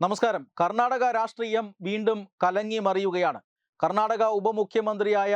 നമസ്കാരം. കർണാടക രാഷ്ട്രീയം വീണ്ടും കലങ്ങി മറിയുകയാണ്. കർണാടക ഉപമുഖ്യമന്ത്രിയായ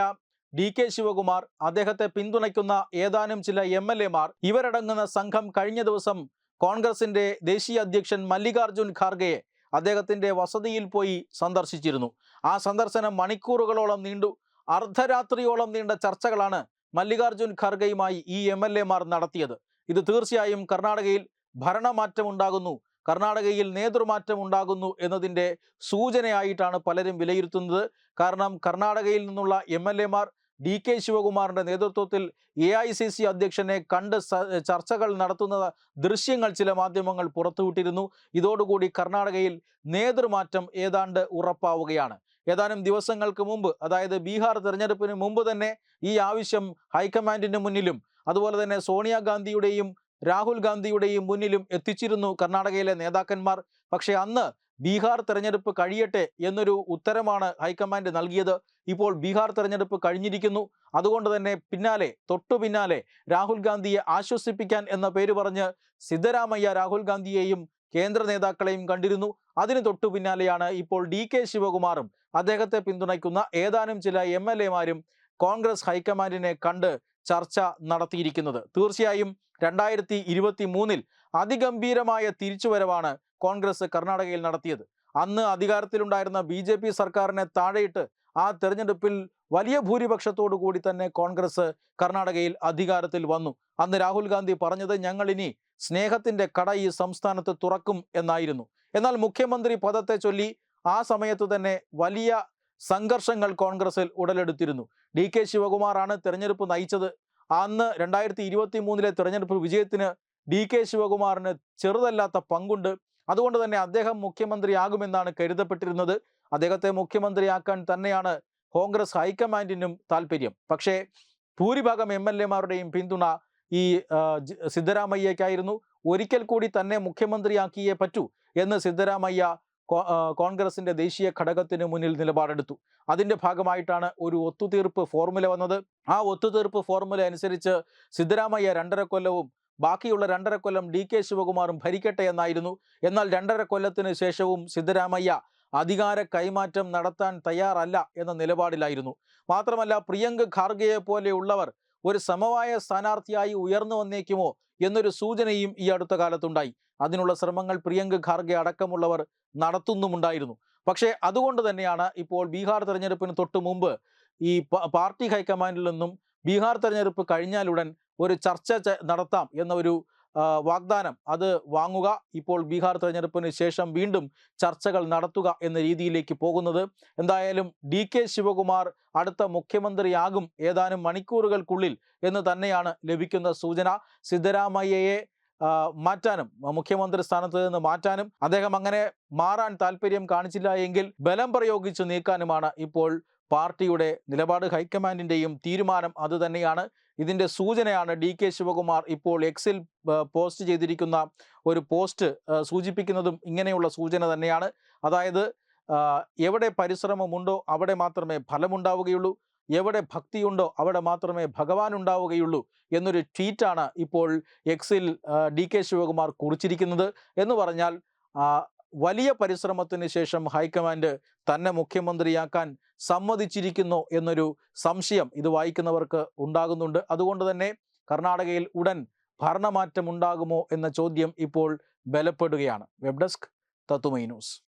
ഡി കെ ശിവകുമാർ അദ്ദേഹത്തെ പിന്തുണയ്ക്കുന്ന ഏതാനും ചില എം എൽ എമാർ ഇവരടങ്ങുന്ന സംഘം കഴിഞ്ഞ ദിവസം കോൺഗ്രസിന്റെ ദേശീയ അധ്യക്ഷൻ മല്ലികാർജുൻ ഖാർഗെയെ അദ്ദേഹത്തിന്റെ വസതിയിൽ പോയി സന്ദർശിച്ചിരുന്നു. ആ സന്ദർശനം മണിക്കൂറുകളോളം നീണ്ടു അർദ്ധരാത്രിയോളം നീണ്ട ചർച്ചകളാണ് മല്ലികാർജുൻ ഖാർഗെയുമായി ഈ എം എൽ എമാർ നടത്തിയത്. ഇത് തീർച്ചയായും കർണാടകയിൽ ഭരണമാറ്റം ഉണ്ടാകുന്നു കർണാടകയിൽ നേതൃമാറ്റം ഉണ്ടാകുന്നു എന്നതിന്റെ സൂചനയായിട്ടാണ് പലരും വിലയിരുത്തുന്നത്. കാരണം കർണാടകയിൽ നിന്നുള്ള എം എൽ എമാർ ഡി കെ ശിവകുമാറിന്റെ നേതൃത്വത്തിൽ എ ഐ സി സി അധ്യക്ഷനെ കണ്ട് ചർച്ചകൾ നടത്തുന്ന ദൃശ്യങ്ങൾ ചില മാധ്യമങ്ങൾ പുറത്തുവിട്ടിരുന്നു. ഇതോടുകൂടി കർണാടകയിൽ നേതൃമാറ്റം ഏതാണ്ട് ഉറപ്പാവുകയാണ്. ഏതാനും ദിവസങ്ങൾക്ക് മുമ്പ് അതായത് ബീഹാർ തെരഞ്ഞെടുപ്പിന് മുമ്പ് തന്നെ ഈ ആവശ്യം ഹൈക്കമാൻഡിന് മുന്നിലും അതുപോലെ തന്നെ സോണിയാഗാന്ധിയുടെയും രാഹുൽ ഗാന്ധിയുടെയും മുന്നിലും എത്തിച്ചിരുന്നു കർണാടകയിലെ നേതാക്കന്മാർ. പക്ഷേ അന്ന് ബീഹാർ തെരഞ്ഞെടുപ്പ് കഴിയട്ടെ എന്നൊരു ഉത്തരമാണ് ഹൈക്കമാൻഡ് നൽകിയത്. ഇപ്പോൾ ബീഹാർ തെരഞ്ഞെടുപ്പ് കഴിഞ്ഞിരിക്കുന്നു. അതുകൊണ്ട് തന്നെ പിന്നാലെ തൊട്ടു പിന്നാലെ രാഹുൽ ഗാന്ധിയെ ആശ്വസിപ്പിക്കാൻ എന്ന പേര് പറഞ്ഞ് സിദ്ധരാമയ്യ രാഹുൽ ഗാന്ധിയെയും കേന്ദ്ര നേതാക്കളെയും കണ്ടിരുന്നു. അതിന് തൊട്ടു പിന്നാലെയാണ് ഇപ്പോൾ ഡി കെ ശിവകുമാറും അദ്ദേഹത്തെ പിന്തുണയ്ക്കുന്ന ഏതാനും ചില എം കോൺഗ്രസ് ഹൈക്കമാൻഡിനെ കണ്ട് ചർച്ച നടത്തിയിരിക്കുന്നത്. തീർച്ചയായും രണ്ടായിരത്തി ഇരുപത്തി മൂന്നിൽ അതിഗംഭീരമായ തിരിച്ചുവരവാണ് കോൺഗ്രസ് കർണാടകയിൽ നടത്തിയത്. അന്ന് അധികാരത്തിലുണ്ടായിരുന്ന ബി ജെ പി സർക്കാരിനെ താഴെയിട്ട് ആ തെരഞ്ഞെടുപ്പിൽ വലിയ ഭൂരിപക്ഷത്തോടു കൂടി തന്നെ കോൺഗ്രസ് കർണാടകയിൽ അധികാരത്തിൽ വന്നു. അന്ന് രാഹുൽ ഗാന്ധി പറഞ്ഞത് ഞങ്ങൾ ഇനി സ്നേഹത്തിന്റെ കട ഈ സംസ്ഥാനത്ത് തുറക്കും എന്നായിരുന്നു. എന്നാൽ മുഖ്യമന്ത്രി പദത്തെ ചൊല്ലി ആ സമയത്ത് തന്നെ വലിയ സംഘർഷങ്ങൾ കോൺഗ്രസിൽ ഉടലെടുത്തിരുന്നു. ഡി കെ ശിവകുമാറാണ് തെരഞ്ഞെടുപ്പ് നയിച്ചത്. അന്ന് രണ്ടായിരത്തി ഇരുപത്തി മൂന്നിലെ തെരഞ്ഞെടുപ്പ് വിജയത്തിന് ഡി കെ ശിവകുമാറിന് ചെറുതല്ലാത്ത പങ്കുണ്ട്. അതുകൊണ്ട് തന്നെ അദ്ദേഹം മുഖ്യമന്ത്രിയാകുമെന്നാണ് കരുതപ്പെട്ടിരുന്നത്. അദ്ദേഹത്തെ മുഖ്യമന്ത്രിയാക്കാൻ തന്നെയാണ് കോൺഗ്രസ് ഹൈക്കമാൻഡിനും താല്പര്യം പക്ഷേ ഭൂരിഭാഗം എം എൽ എമാരുടെയും പിന്തുണ ഈ സിദ്ധരാമയ്യക്കായിരുന്നു ഒരിക്കൽ കൂടി തന്നെ മുഖ്യമന്ത്രിയാക്കിയേ പറ്റൂ എന്ന് സിദ്ധരാമയ്യ കോൺഗ്രസിന്റെ ദേശീയ ഘടകത്തിന് മുന്നിൽ നിലപാടെടുത്തു. അതിന്റെ ഭാഗമായിട്ടാണ് ഒരു ഒത്തുതീർപ്പ് ഫോർമുല വന്നത്. ആ ഒത്തുതീർപ്പ് ഫോർമുല അനുസരിച്ച് സിദ്ധരാമയ്യ രണ്ടര കൊല്ലവും ബാക്കിയുള്ള രണ്ടര കൊല്ലം ഡി കെ ശിവകുമാറും ഭരിക്കട്ടെ എന്നായിരുന്നു. എന്നാൽ രണ്ടര കൊല്ലത്തിന് ശേഷവും സിദ്ധരാമയ്യ അധികാര കൈമാറ്റം നടത്താൻ തയ്യാറല്ല എന്ന നിലപാടിലായിരുന്നു. മാത്രമല്ല പ്രിയങ്ക് ഖാർഗെയെ പോലെയുള്ളവർ ഒരു സമവായ സ്ഥാനാർത്ഥിയായി ഉയർന്നു വന്നേക്കുമോ എന്നൊരു സൂചനയും ഈ അടുത്ത കാലത്തുണ്ടായി. അതിനുള്ള ശ്രമങ്ങൾ പ്രിയങ്ക് ഖാർഗെ അടക്കമുള്ളവർ നടത്തുന്നുമുണ്ടായിരുന്നു. പക്ഷേ അതുകൊണ്ട് തന്നെയാണ് ഇപ്പോൾ ബീഹാർ തെരഞ്ഞെടുപ്പിന് തൊട്ട് മുമ്പ് ഈ പാർട്ടി ഹൈക്കമാൻഡിൽ നിന്നും ബീഹാർ തെരഞ്ഞെടുപ്പ് കഴിഞ്ഞാലുടൻ ഒരു ചർച്ച നടത്താം എന്ന ഒരു വാഗ്ദാനം. അത് വാങ്ങുക. ഇപ്പോൾ ബീഹാർ തെരഞ്ഞെടുപ്പിന് ശേഷം വീണ്ടും ചർച്ചകൾ നടത്തുക എന്ന രീതിയിലേക്ക് പോകുന്നത്. എന്തായാലും ഡി കെ ശിവകുമാർ അടുത്ത മുഖ്യമന്ത്രിയാകും ഏതാനും മണിക്കൂറുകൾക്കുള്ളിൽ എന്ന് തന്നെയാണ് ലഭിക്കുന്ന സൂചന. സിദ്ധരാമയ്യയെ മാറ്റാനും മുഖ്യമന്ത്രി സ്ഥാനത്ത് നിന്ന് മാറ്റാനും അദ്ദേഹം അങ്ങനെ മാറാൻ താല്പര്യം കാണിച്ചില്ല എങ്കിൽ ബലം പ്രയോഗിച്ച് നീക്കാനുമാണ് ഇപ്പോൾ പാർട്ടിയുടെ നിലപാട് ഹൈക്കമാൻഡിന്റെയും തീരുമാനം അതുതന്നെയാണ് ഇതിന്റെ സൂചനയാണ് ഡി കെ ശിവകുമാർ ഇപ്പോൾ എക്സിൽ പോസ്റ്റ് ചെയ്തിരിക്കുന്ന ഒരു പോസ്റ്റ് സൂചിപ്പിക്കുന്നതും ഇങ്ങനെയുള്ള സൂചന തന്നെയാണ്. അതായത് എവിടെ പരിശ്രമമുണ്ടോ അവിടെ മാത്രമേ ഫലമുണ്ടാവുകയുള്ളൂ. എവിടെ ഭക്തിയുണ്ടോ അവിടെ മാത്രമേ ഭഗവാൻ ഉണ്ടാവുകയുള്ളൂ എന്നൊരു ട്വീറ്റാണ് ഇപ്പോൾ എക്സിൽ ഡി കെ ശിവകുമാർ കുറിച്ചിരിക്കുന്നത്. എന്ന് പറഞ്ഞാൽ വലിയ പരിശ്രമത്തിന് ശേഷം ഹൈക്കമാൻഡ് തന്നെ മുഖ്യമന്ത്രിയാക്കാൻ സമ്മതിച്ചിരിക്കുന്നു എന്നൊരു സംശയം ഇത് വായിക്കുന്നവർക്ക് ഉണ്ടാകുന്നുണ്ട്. അതുകൊണ്ട് തന്നെ കർണാടകയിൽ ഉടൻ ഭരണമാറ്റം ഉണ്ടാകുമോ എന്ന ചോദ്യം ഇപ്പോൾ ബലപ്പെടുകയാണ്. വെബ് ഡെസ്ക് തത്തുമൈ ന്യൂസ്.